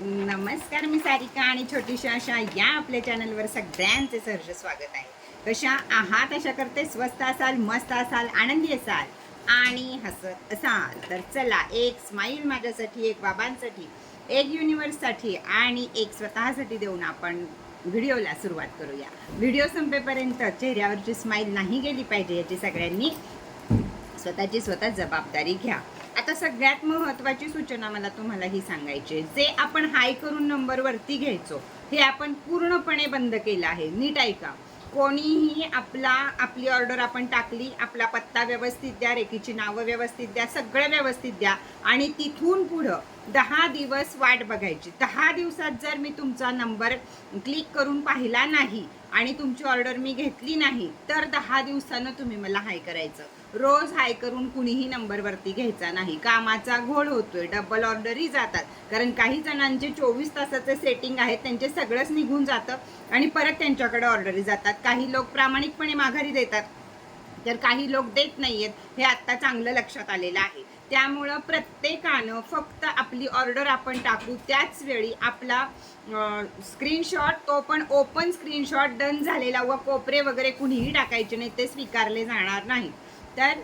नमस्कार मी सारिका आणि छोटीशा अशा या आपल्या चॅनलवर सगळ्यांचे सहर्ष स्वागत आहे. कशा आहात अशा करते स्वस्त असाल मस्त असाल आनंदी असाल आणि हसत असाल. तर चला एक स्माईल माझ्यासाठी एक बाबांसाठी एक युनिवर्ससाठी आणि एक स्वतःसाठी देऊन आपण व्हिडिओला सुरुवात करूया. व्हिडिओ संपेपर्यंत चेहऱ्यावरची स्माईल नाही गेली पाहिजे याची सगळ्यांनी स्वतःची स्वतः जबाबदारी घ्या. आता सगळ्यात महत्त्वाची सूचना मला तुम्हाला ही सांगायची आहे. जे आपण हाय करून नंबरवरती घ्यायचो हे आपण पूर्णपणे बंद केलं आहे. नीट ऐका. कोणीही आपला आपली ऑर्डर आपण टाकली आपला पत्ता व्यवस्थित द्या रेकीची नावं व्यवस्थित द्या सगळं व्यवस्थित द्या आणि तिथून पुढं दहा दिवस वाट बघायची. दहा दिवसात जर मी तुमचा नंबर क्लिक करून पाहिला नाही आणि तुमची ऑर्डर मी घेतली नाही तर दहा दिवसानं तुम्ही मला हाय करायचं. रोज हाय करून कुणीही नंबरवरती घ्यायचा नाही. कामाचा घोळ होतोय डबल ऑर्डरही जातात. कारण काही जणांचे चोवीस तासाचे सेटिंग आहेत त्यांचे सगळंच निघून जातं आणि परत त्यांच्याकडे ऑर्डरी जातात. काही लोक प्रामाणिकपणे माघारी देतात. तर काही लोक देत नाहीयेत हे आत्ता चांगलं लक्षात आलेलं आहे. त्यामुळं प्रत्येकानं फक्त आपली ऑर्डर आपण टाकू त्याच वेळी आपला स्क्रीनशॉट तो पण ओपन स्क्रीनशॉट डन झालेला व कोपरे वगैरे कुणीही टाकायचे नाही ते स्वीकारले जाणार नाही. तर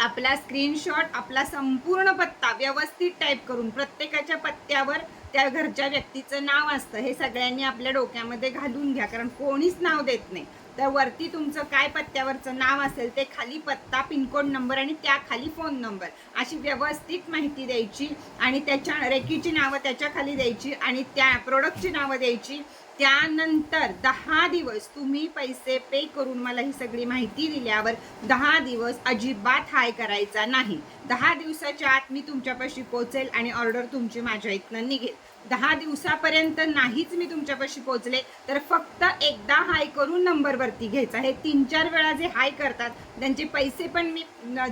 आपला स्क्रीनशॉट आपला संपूर्ण पत्ता व्यवस्थित टाईप करून प्रत्येकाच्या पत्त्यावर त्या घरच्या व्यक्तीचं नाव असतं हे सगळ्यांनी आपल्या डोक्यामध्ये घालून घ्या कारण कोणीच नाव देत नाही. तर वरती तुमचं काय पत्त्यावरचं नाव असेल ते खाली पत्ता पिनकोड नंबर आणि त्या खाली फोन नंबर. अशी व्यवस्थित माहिती द्यायची आणि त्याच्या रेकीची नावं त्याच्याखाली द्यायची आणि त्या प्रोडक्टची नावं द्यायची. त्यानंतर दहा दिवस तुम्ही पैसे पे करून मला ही सगळी माहिती दिल्यावर दहा दिवस अजिबात हाय करायचा नाही. दहा दिवसाच्या आत मी तुमच्यापाशी पोचेल आणि ऑर्डर तुमची माझ्या इथनं निघेल. दहा दिवसापर्यंत नाहीच मी तुमच्यापाशी पोहोचले. तर फक्त एकदा हाय करून नंबरवरती घ्यायचा. हे तीन चार वेळा जे हाय करतात त्यांचे पैसे पण मी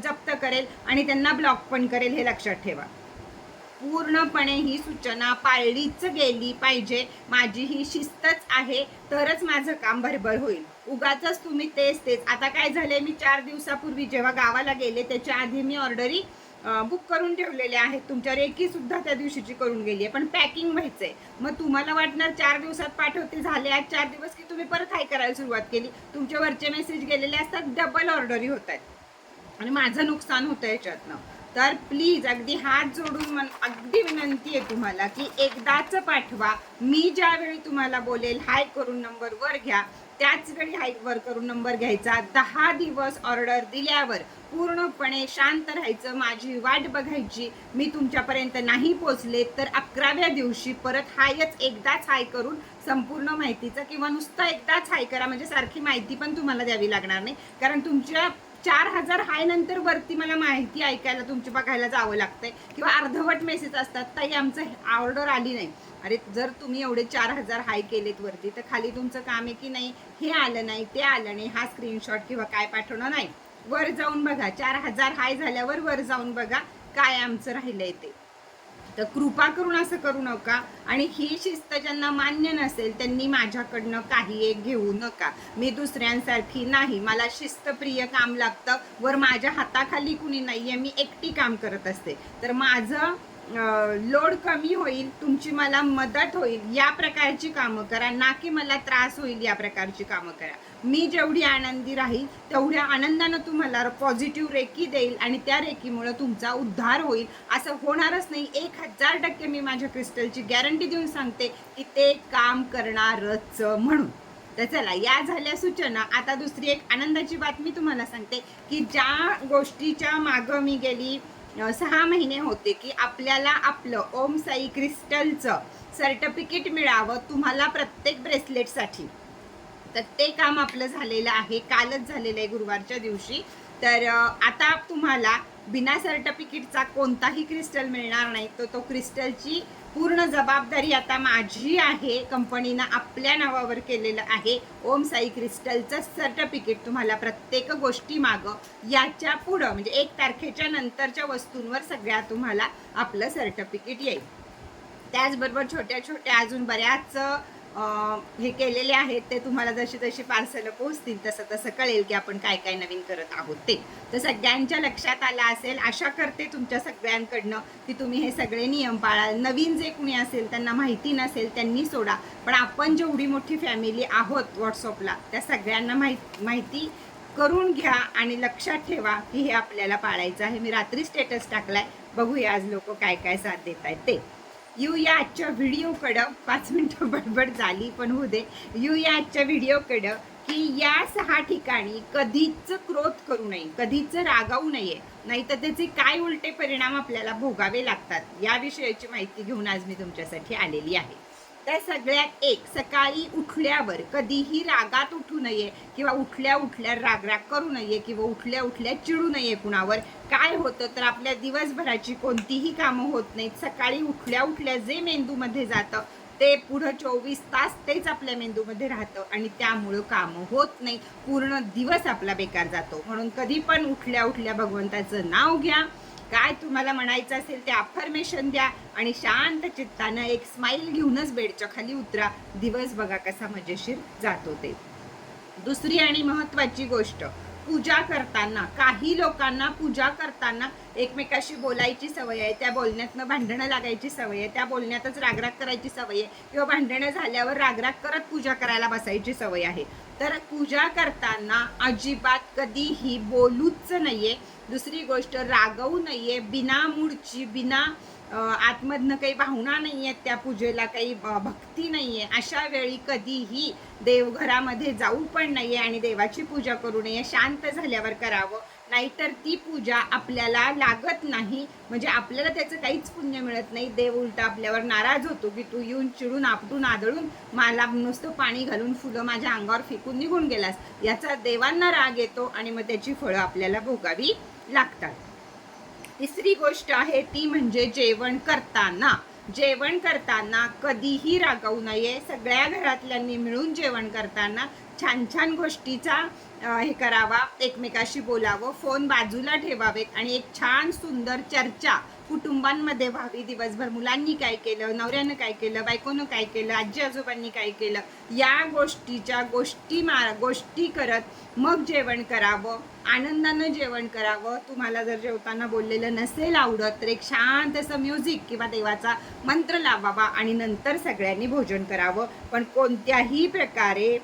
जप्त करेल आणि त्यांना ब्लॉक पण करेल हे लक्षात ठेवा. पूर्णपणे ही सूचना पाळलीच गेली पाहिजे. माझी ही शिस्तच आहे तरच माझं काम भरभर होईल. उगाच तुम्ही तेच तेच आता काय झाले मी चार दिवसापूर्वी जेव्हा गावाला गेले त्याच्या आधी मी ऑर्डरी बुक करून ठेवलेले आहेत. तुमच्या रेकी सुद्धा त्या दिवशीची करून गेली आहे. पण पॅकिंग व्हायचंय. मग तुम्हाला वाटणार चार दिवसात पाठवते झाले आज चार दिवस की तुम्ही परत काय करायला सुरुवात केली? तुमच्या वरचे मेसेज गेलेले असतात डबल ऑर्डरी होत आहेत आणि माझं नुकसान होतं याच्यातनं. तर प्लीज अगदी हात जोडून मन अगदी विनंती आहे तुम्हाला की एकदाच पाठवा. मी ज्यावेळी तुम्हाला बोलेल हाय करून नंबरवर घ्या. त्याच वेळी हाईकवर करून नंबर घ्यायचा. दहा दिवस ऑर्डर दिल्यावर पूर्णपणे शांत राहायचं माझी वाट बघायची. मी तुमच्यापर्यंत नाही पोचले तर अकराव्या दिवशी परत हायच एकदाच हाय करून संपूर्ण माहितीचं किंवा नुसतं एकदाच हाय करा म्हणजे सारखी माहिती पण तुम्हाला द्यावी लागणार नाही. कारण तुमच्या चार हजार हाय नंतर वरती मला माहिती ऐकायला तुमची बघायला जावं लागतंय. किंवा अर्धवट मेसेज असतात ताई आमचं ऑर्डर आली नाही. अरे जर तुम्ही एवढे चार हजार हाय केलेत वरती तर खाली तुमचं काम आहे की नाही? हे आलं नाही ते आलं नाही हा स्क्रीनशॉट किंवा काय पाठवणं नाही. वर जाऊन बघा चार हजार हाय झाल्यावर वर जाऊन बघा काय आमचं राहिलंय ते. तर कृपा करून असं करू नका. आणि ही शिस्त ज्यांना मान्य नसेल त्यांनी माझ्याकडनं काही एक घेऊ नका. मी दुसऱ्यांसारखी नाही. मला शिस्तप्रिय काम लागतं. वर माझ्या हाताखाली कुणी नाहीये. मी एकटी काम करत असते. तर माझं लोड कमी होईल तुमची मला मदत होईल या प्रकारची कामं करा. ना की मला त्रास होईल या प्रकारची कामं करा. मी जेवढी आनंदी राहील तेवढ्या आनंदानं तुम्हाला पॉझिटिव्ह रेकी देईल आणि त्या रेकीमुळे तुमचा उद्धार होईल. असं होणारच नाही. एक हजार टक्के मी माझ्या क्रिस्टलची गॅरंटी देऊन सांगते की ते काम करणारच म्हणून. तर चला या झाल्या सूचना. आता दुसरी एक आनंदाची बातमी तुम्हाला सांगते की ज्या गोष्टीच्या मागं मी गेली सहा महिने होते की आपल्याला आपलं ओम साई क्रिस्टलचं सर्टिफिकेट मिळावं तुम्हाला प्रत्येक ब्रेसलेटसाठी. तर ते काम आपलं झालेलं आहे कालच झालेलं आहे गुरुवारच्या दिवशी. तर आता तुम्हाला बिना सर्टिफिकेटचा कोणताही क्रिस्टल मिळणार नाही तर तो क्रिस्टलची पूर्ण जबाबदारी आता माझी आहे. कंपनीनं आपल्या नावावर केलेलं आहे. ओम साई क्रिस्टलचं सर्टिफिकेट तुम्हाला प्रत्येक गोष्टी मागं याच्या पुढं म्हणजे एक तारखेच्या नंतरच्या वस्तूंवर सगळ्या तुम्हाला आपलं सर्टिफिकेट येईल. त्याचबरोबर छोट्या छोट्या अजून बऱ्याच हे केलेले आहेत ते तुम्हाला जशी जशी पार्सलं पोहोचतील तसं तसं कळेल की आपण काय काय नवीन करत आहोत ते. तर सगळ्यांच्या लक्षात आलं असेल आशा करते तुमच्या सगळ्यांकडनं की तुम्ही हे सगळे नियम पाळाल नवीन जे कुणी असेल त्यांना माहिती नसेल त्यांनी सोडा. पण आपण जेवढी मोठी फॅमिली आहोत व्हॉट्सअपला त्या सगळ्यांना माहिती माहिती करून घ्या आणि लक्षात ठेवा की हे आपल्याला पाळायचं आहे. मी रात्री स्टेटस टाकलाय. बघूया आज लोक काय काय साथ देत आहेत ते. येऊया आजच्या व्हिडिओकडं. पाच मिनटं बडबड झाली पण होऊ दे. येऊया आजच्या व्हिडिओकडं की या सहा ठिकाणी कधीच क्रोध करू नये कधीच रागावू नये. नाहीतर त्याचे काय उलटे परिणाम आपल्याला भोगावे लागतात या विषयाची माहिती घेऊन आज मी तुमच्यासाठी आलेली आहे. त्या सगळ्यात एक सकाळी उठल्यावर कधीही रागात उठू नये किंवा उठल्या उठल्या राग राग करू नये किंवा उठल्या उठल्या चिडू नये कुणावर. काय होतं तर आपल्या दिवसभराची कोणतीही कामं होत नाहीत. सकाळी उठल्या उठल्या जे मेंदूमध्ये जातं ते पुढं चोवीस तास तेच आपल्या मेंदूमध्ये राहतं आणि त्यामुळं कामं होत नाही. पूर्ण दिवस आपला बेकार जातो. म्हणून कधी पण उठल्या उठल्या भगवंताचं नाव घ्या. काय तुम्हाला म्हणायचं असेल ते अफर्मेशन द्या आणि शांत चित्तानं एक स्माइल घेऊनच बेडच्या खाली उतरा. दिवस बघा कसा मजेशीर जातो ते. दुसरी आणि महत्वाची गोष्ट पूजा करताना काही लोकांना पूजा करताना एकमेकाशी बोलायची सवय आहे. त्या बोलण्यातनं भांडणं लागायची सवय आहे. त्या बोलण्यातच रागराग करायची सवय आहे. किंवा भांडणं झाल्यावर रागराग करत पूजा करायला बसायची सवय आहे. तर पूजा करताना अजिबात कधीही बोलूच नाहीये. दुसरी गोष्ट रागवू नाहीये. बिना मूडची बिना आतमधनं काही भावना नाही आहेत त्या पूजेला काही भक्ती नाही आहे अशा वेळी कधीही देवघरामध्ये जाऊ पण नाहीये आणि देवाची पूजा करू नये. शांत झाल्यावर करावं. नाहीतर ती पूजा आपल्याला लागत नाही. म्हणजे आपल्याला त्याचं काहीच पुण्य मिळत नाही. देव उलटा आपल्यावर नाराज होतो की तू येऊन चिडून आपटून आदळून मला नुसतं पाणी घालून फुलं माझ्या अंगावर फेकून निघून गेलास. याचा देवांना राग येतो आणि मग त्याची फळं आपल्याला भोगावी लागतात. तिसरी गोष्ट आहे ती म्हणजे जेवण करताना. जेवण करताना कधीही रागावू नये. सगळ्या घरातल्यांनी मिळून जेवण करताना छान छान गोष्टीचा हे करावा एकमेकाशी बोलावं फोन बाजूला ठेवावेत आणि एक छान सुंदर चर्चा कुटुंबांमध्ये व्हावी. दिवसभर मुलांनी काय केलं नवऱ्यानं काय केलं बायकोनं काय केलं आजी आजोबांनी काय केलं या गोष्टीच्या गोष्टी मा गोष्टी करत मग जेवण करावं आनंदानं जेवण करावं. तुम्हाला जर जेवताना बोललेलं नसेल आवडत तर एक शांत असं म्युझिक किंवा देवाचा मंत्र लावावा आणि नंतर सगळ्यांनी भोजन करावं. पण कोणत्याही प्रकारे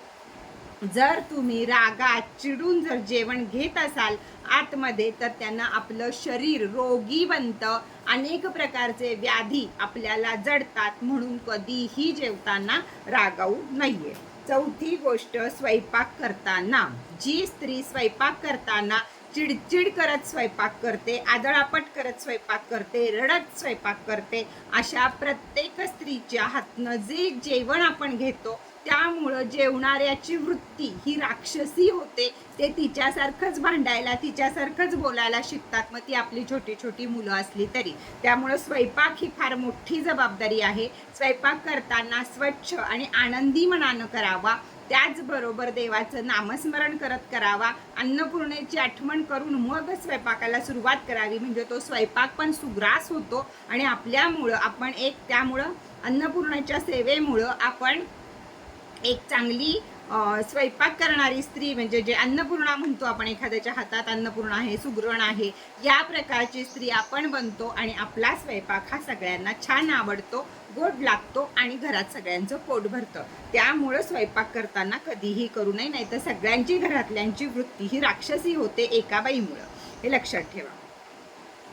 जर तुम्ही रागात चिडून जर जेवण घेत असाल आतमध्ये तर त्यांना आपलं शरीर रोगी बनतं. अनेक प्रकारचे व्याधी आपल्याला जडतात म्हणून कधीही जेवताना रागावू नाहीये चौथी गोष्ट स्वयंपाक करताना. जी स्त्री स्वयंपाक करताना चिडचिड करत स्वयंपाक करते आदळापट करत स्वयंपाक करते रडत स्वयंपाक करते अशा प्रत्येक स्त्रीच्या हातनं जे जेवण आपण घेतो त्यामुळं जेवणाऱ्याची वृत्ती ही राक्षसी होते. ते तिच्यासारखंच भांडायला तिच्यासारखंच बोलायला शिकतात. मग ती आपली छोटी छोटी मुलं असली तरी. त्यामुळं स्वयंपाक ही फार मोठी जबाबदारी आहे. स्वयंपाक करताना स्वच्छ आणि आनंदी मनानं करावा. त्याचबरोबर देवाचं नामस्मरण करत करावा. अन्नपूर्णेची आठवण करून मग स्वयंपाकाला सुरुवात करावी. म्हणजे तो स्वयंपाक पण सुग्रास होतो आणि आपल्यामुळं आपण एक त्यामुळं अन्नपूर्णाच्या सेवेमुळं आपण एक चांगली स्वयंपाक करणारी स्त्री म्हणजे जे अन्नपूर्णा म्हणतो आपण एखाद्याच्या हातात अन्नपूर्णा आहे सुग्रण आहे या प्रकारची स्त्री आपण बनतो आणि आपला स्वयंपाक हा सगळ्यांना छान आवडतो गोड लागतो आणि घरात सगळ्यांचं पोट भरतं. त्यामुळं स्वयंपाक करताना कधीही करू नये नाहीतर सगळ्यांची घरातल्यांची वृत्ती ही राक्षसी होते एका बाईमुळं. हे लक्षात ठेवा.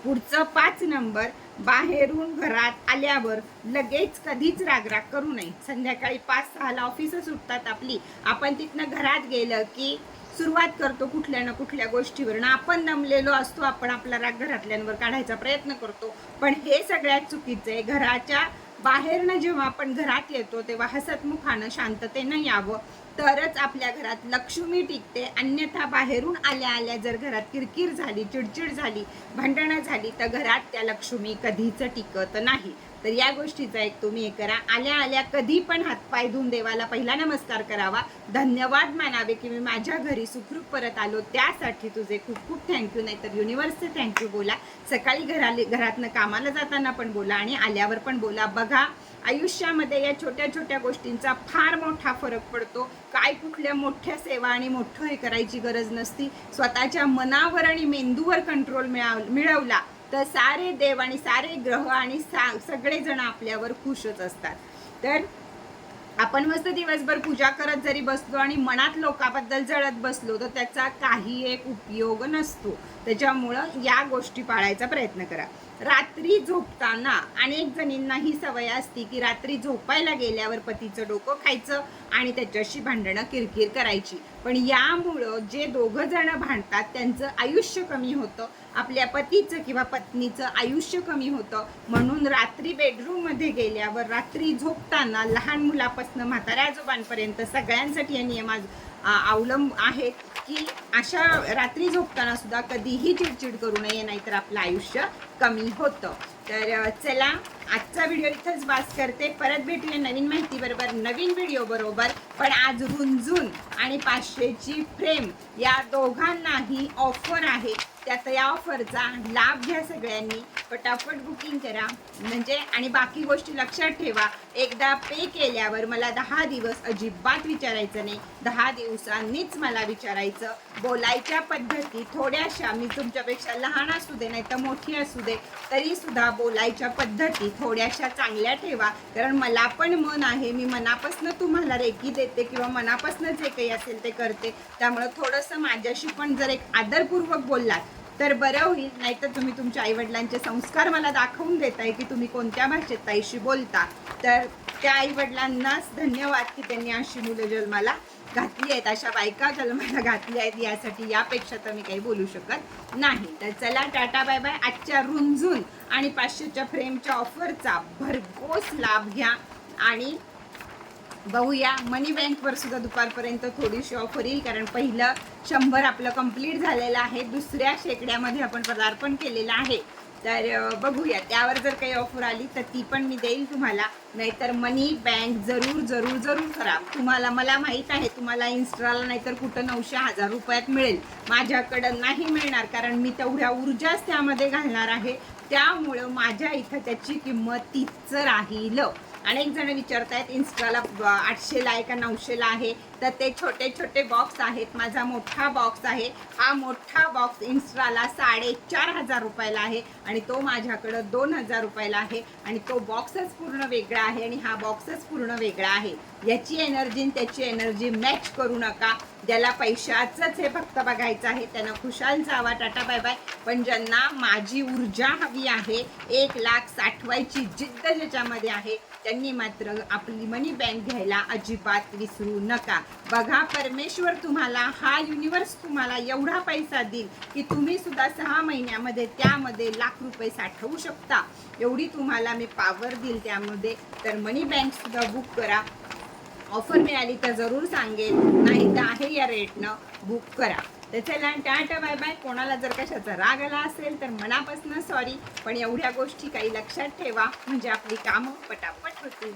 पुढचं पाच नंबर बाहेरून घरात आल्यावर लगेच कधीच रागराग करू नये. संध्याकाळी पाच सहाला ऑफिसं सुटतात आपली. आपण तिथनं घरात गेलं की सुरुवात करतो कुठल्या ना कुठल्या गोष्टीवर आपण दमलेलो असतो आपण आपला राग घरातल्यांवर काढायचा प्रयत्न करतो. पण हे सगळ्यात चुकीचं आहे. घराच्या बाहेरनं जेव्हा आपण घरात येतो तेव्हा हसतमुखानं शांततेनं यावं. तरच आपल्या घरात लक्ष्मी टिकते. अन्यथा बाहेरून आल्या आल्या जर घरात किरकिर झाली चिडचिड झाली भांडणं झाली तर घरात त्या लक्ष्मी कधीच टिकत नाही. तर या गोष्टीचा एक तुम्ही हे करा. आल्या आल्या कधी पण हातपाय धुवून देवाला पहिला नमस्कार करावा. धन्यवाद मानावे की मी माझ्या घरी सुखरूप परत आलो. त्यासाठी तुझे खूप खूप थँक्यू नाही तर युनिव्हर्सचे थँक्यू बोला. सकाळी घराले घरातनं कामाला जाताना पण बोला आणि आल्यावर पण बोला. बघा आयुष्यामध्ये या छोट्या छोट्या गोष्टींचा फार मोठा फरक पडतो. काय कुठल्या मोठ्या सेवा आणि मोठं हे करायची गरज नसती. स्वतःच्या मनावर आणि मेंदूवर कंट्रोल मिळाव मिळवला. तर सारे देव आणि सारे ग्रह आणि सा सगळेजण आपल्यावर खुशच असतात. तर आपण मस्त दिवसभर पूजा करत जरी बसलो आणि मनात लोकाबद्दल जळत बसलो तर त्याचा काही एक उपयोग नसतो. त्याच्यामुळं या गोष्टी पाळायचा प्रयत्न करा. रात्री झोपताना अनेक जणींना ही सवय असती की रात्री झोपायला गेल्यावर पतीचं डोकं खायचं आणि त्याच्याशी भांडणं किरकिर करायची. पण यामुळं जे दोघं जण भांडतात त्यांचं आयुष्य कमी होतं. आपल्या पतीचं किंवा पत्नीचं आयुष्य कमी होतं. म्हणून रात्री बेडरूममध्ये गेल्यावर रात्री झोपताना लहान मुलापासून म्हाताऱ्या आजोबांपर्यंत सगळ्यांसाठी हे नियम आज अवलंब आहेत की अशा रात्री झोपताना सुद्धा कधीही चिडचिड करू नये नाहीतर आपलं आयुष्य कमी होतं. तर चला आजचा व्हिडिओ इथंच वास करते. परत भेटूया नवीन माहिती बरोबर नवीन व्हिडिओ बरोबर. पण आज रुंजून आणि पाचशेची फ्रेम या दोघांनाही ऑफर आहे. त्यात या ऑफरचा लाभ घ्या सगळ्यांनी. पटापट बुकिंग करा. म्हणजे आणि बाकी गोष्टी लक्षात ठेवा. एकदा पे केल्यावर मला दहा दिवस अजिबात विचारायचं नाही. दहा दिवसांनीच मला विचारायचं बोलायच्या पद्धती थोड्याशा मी तुमच्यापेक्षा लहान असू दे नाही तर मोठी असू दे तरीसुद्धा बोलायच्या पद्धती थोड्याशा चांगल्या ठेवा. कारण मला पण मन आहे मी मनापासून तुम्हाला रेकी देते किंवा मनापासून जे काही असेल ते करते. त्यामुळं थोडंसं माझ्याशी पण जर एक आदरपूर्वक बोललात तर बरं होईल नाहीतर तुम्ही तुमच्या आईवडिलांचे संस्कार मला दाखवून देताय की तुम्ही कोणत्या भाषेत ताईशी बोलता. तर त्या आईवडिलांनाच धन्यवाद की त्यांनी अशी मुलं जन्माला घातली आहेत. अशा बायका जन्माला घातल्या आहेत यासाठी यापेक्षा तर मी काही बोलू शकत नाही. तर चला टाटा बाय बाय. आजच्या रुंजून आणि पाचशेच्या फ्रेमच्या ऑफरचा भरघोस लाभ घ्या. आणि बघूया. मनी बँकवर सुद्धा दुपारपर्यंत थोडीशी ऑफर येईल कारण पहिलं शंभर आपलं कंप्लीट झालेलं आहे. दुसऱ्या शेकड्यामध्ये आपण पदार्पण केलेलं आहे. तर बघूया. त्यावर जर काही ऑफर आली तर ती पण मी देईल तुम्हाला. नाहीतर मनी बँक जरूर जरूर जरूर करा. तुम्हाला मला माहीत आहे तुम्हाला इन्स्टाला नाहीतर कुठं नऊशे हजार रुपयात मिळेल. माझ्याकडं नाही मिळणार कारण मी तेवढ्या ऊर्जाच त्यामध्ये घालणार आहे. त्यामुळं माझ्या इथं त्याची किंमत तीच राहील. अनेक जण विचारतायत इन्स्टाला आठशेला आहे का नऊशेला आहे. तर ते छोटे छोटे बॉक्स आहेत. माझा मोठा बॉक्स आहे. हा मोठा बॉक्स इन्स्ट्राला साडेचार हजार रुपयाला आहे आणि तो माझ्याकडं दोन हजार रुपयाला आहे आणि तो बॉक्सच पूर्ण वेगळा आहे आणि हा बॉक्सच पूर्ण वेगळा आहे. याची एनर्जी आणि त्याची एनर्जी मॅच करू नका. ज्याला पैशाचंच हे फक्त बघायचं आहे त्यांना खुशाल जावा टाटा बाय बाय. पण ज्यांना माझी ऊर्जा हवी आहे एक लाख साठवायची जिद्द ज्याच्यामध्ये आहे त्यांनी मात्र आपली मनी बँक घ्यायला अजिबात विसरू नका. बघा परमेश्वर तुम्हाला हा युनिवर्स तुम्हाला एवढा पैसा देईल की तुम्ही सुद्धा सहा महिन्यामध्ये त्यामध्ये लाख रुपये साठवू शकता. एवढी तुम्हाला मी पावर देईल त्यामध्ये. तर मनी बँक सुद्धा बुक करा. ऑफर मिळाली तर जरूर सांगेल. नाही तर आहे या रेटनं बुक करा. तर चला टाटा बाय बाय कोणाला जर कशाचा राग आला असेल तर मनापासून सॉरी पण एवढ्या गोष्टी काही लक्षात ठेवा. म्हणजे आपली कामं पटापट होतील.